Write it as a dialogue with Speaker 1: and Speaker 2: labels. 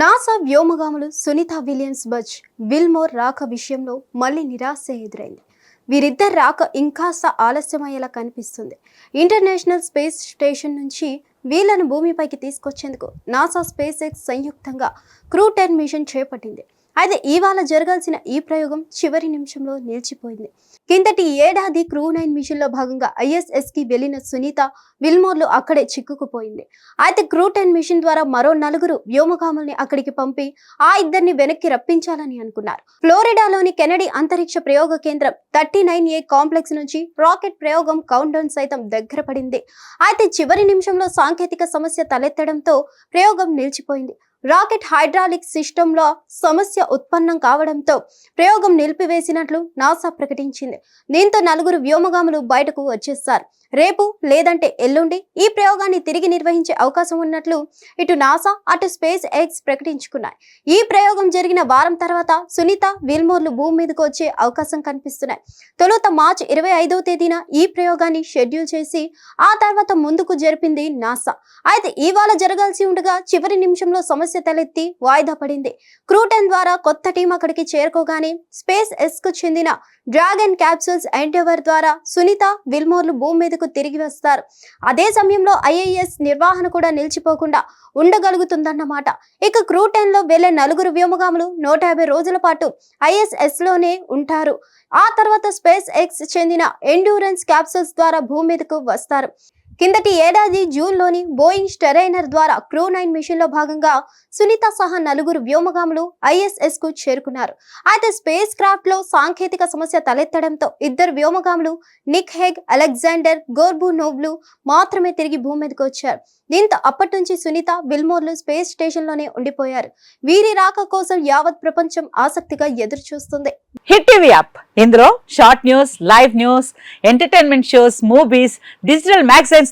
Speaker 1: NASA వ్యోమగాములు Sunita Williams buzz Wilmore రాక విషయంలో మళ్ళీ నిరాశ ఎదురైంది. వీరిద్దరి రాక ఇంకాస్త ఆలస్యమయ్యేలా కనిపిస్తుంది. ఇంటర్నేషనల్ స్పేస్ స్టేషన్ నుంచి వీళ్ళను భూమిపైకి తీసుకొచ్చేందుకు నాసా స్పేస్ ఎక్స్ సంయుక్తంగా క్రూ టెన్ మిషన్ చేపట్టింది. అయితే ఇవాళ జరగాల్సిన ఈ ప్రయోగం చివరి నిమిషంలో నిలిచిపోయింది. కిందటి ఏడాది క్రూ నైన్ మిషన్లో భాగంగా ఐఎస్ఎస్కి వెళ్ళిన సునీత విల్మోర్లు అక్కడే చిక్కుకుపోయింది. అయితే క్రూ టెన్ మిషన్ ద్వారా మరో నలుగురు వ్యోమగాముల్ని అక్కడికి పంపి ఆ ఇద్దరిని వెనక్కి రప్పించాలని అనుకున్నారు. ఫ్లోరిడాలోని కెనడీ అంతరిక్ష ప్రయోగ కేంద్రం థర్టీ నైన్ ఏ కాంప్లెక్స్ నుంచి రాకెట్ ప్రయోగం కౌంట్ డౌన్ సైతం దగ్గర పడింది. అయితే చివరి నిమిషంలో సాంకేతిక సమస్య తలెత్తడంతో ప్రయోగం నిలిచిపోయింది. రాకెట్ హైడ్రాలిక్ సిస్టంలో సమస్య ఉత్పన్నం కావడంతో ప్రయోగం నిలిపివేసినట్లు నాసా ప్రకటించింది. దీంతో నలుగురు వ్యోమగాములు బయటకు వచ్చేస్తారు రేపు లేదంటే ఎల్లుండి ఈ ప్రయోగాన్ని తిరిగి నిర్వహించే అవకాశం ఉన్నట్లు ఇటు నాసా అటు స్పేస్ ఎక్స్ ప్రకటించుకున్నాయి. ఈ ప్రయోగం జరిగిన వారం తర్వాత సునీత విల్మోర్లు భూమి మీదకు వచ్చే అవకాశం కనిపిస్తున్నాయి. తొలుత మార్చి ఇరవై ఐదవ తేదీన ఈ ప్రయోగాన్ని షెడ్యూల్ చేసి ఆ తర్వాత ముందుకు జరిపింది నాసా. అయితే ఇవాళ జరగాల్సి ఉండగా చివరి నిమిషంలో సమస్య తలెత్తి వాయిదా పడింది. క్రూటెన్ ద్వారా కొత్త టీం అక్కడికి చేరుకోగానే స్పేస్ ఎస్కు చెందిన డ్రాగన్ క్యాప్సూల్స్ ఎండెవర్ ద్వారా సునీత విల్మోర్లు భూమి మీదకు తిరిగి వస్తారు. అదే సమయంలో ఐఏఎస్ నిర్వహణ కూడా నిలిచిపోకుండా ఉండగలుగుతుందన్నమాట. ఇక క్రూటెన్లో వెళ్ళే నలుగురు వ్యోమగాములు నూట యాభై రోజుల పాటు ఐఎస్ఎస్లోనే ఉంటారు. ఆ తర్వాత స్పేస్ ఎక్స్ చెందిన ఎండ్యూరెన్స్ క్యాప్సూల్స్ ద్వారా భూమి మీదకు వస్తారు. కిందటి ఏడాది జూన్లోని బోయింగ్ స్టెరైనర్ ద్వారా క్రూ నైన్ మిషన్లో భాగంగా సునీత సహా నలుగురు వ్యోమగాములు ఐఎస్ఎస్కు చేరుకున్నారు. అయితే స్పేస్ క్రాఫ్ట్లో సాంకేతిక సమస్య తలెత్తడంతో ఇద్దరు వ్యోమగాములు నిక్ హెగ్ అలెగ్జాండర్ గోర్బు నోబ్లు మాత్రమే తిరిగి భూమి మీదకి వచ్చారు. దీంతో అప్పటి నుంచి సునీత విల్మోర్లు స్పేస్ స్టేషన్లోనే ఉండిపోయారు. వీరి రాక కోసం యావత్ ప్రపంచం ఆసక్తిగా ఎదురు చూస్తుంది
Speaker 2: హిట్ టీవీ యాప్. ఇందులో short news live news entertainment shows movies digital magazines